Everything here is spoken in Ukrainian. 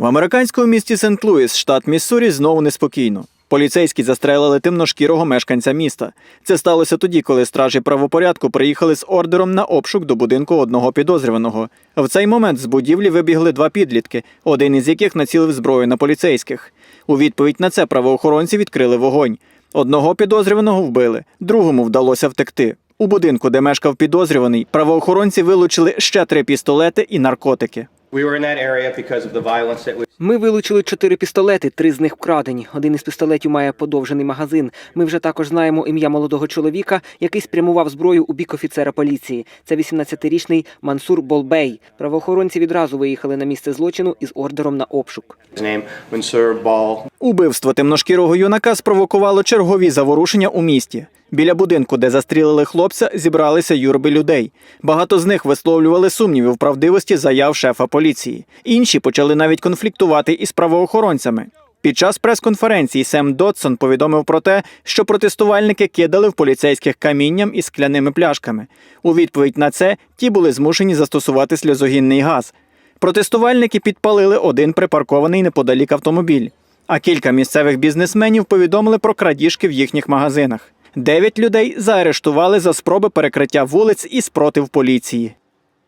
В американському місті Сент-Луїс, штат Міссурі, знову неспокійно. Поліцейські застрелили темношкірого мешканця міста. Це сталося тоді, коли стражі правопорядку приїхали з ордером на обшук до будинку одного підозрюваного. В цей момент з будівлі вибігли два підлітки, один із яких націлив зброю на поліцейських. У відповідь на це правоохоронці відкрили вогонь. Одного підозрюваного вбили, другому вдалося втекти. У будинку, де мешкав підозрюваний, правоохоронці вилучили ще три пістолети і наркотики. We were in that area because of the violence that was Ми вилучили чотири пістолети, три з них вкрадені. Один із пістолетів має подовжений магазин. Ми вже також знаємо ім'я молодого чоловіка, який спрямував зброю у бік офіцера поліції. Це 18-річний Мансур Болбей. Правоохоронці відразу виїхали на місце злочину із ордером на обшук. Убивство темношкірого юнака спровокувало чергові заворушення у місті. Біля будинку, де застрілили хлопця, зібралися юрби людей. Багато з них висловлювали сумніви в правдивості заяв шефа поліції. Інші почали навіть конфліктувати із правоохоронцями. Під час прес-конференції Сем Дотсон повідомив про те, що протестувальники кидали в поліцейських камінням і скляними пляшками. У відповідь на це ті були змушені застосувати сльозогінний газ. Протестувальники підпалили один припаркований неподалік автомобіль. А кілька місцевих бізнесменів повідомили про крадіжки в їхніх магазинах. Дев'ять людей заарештували за спроби перекриття вулиць і спротив поліції.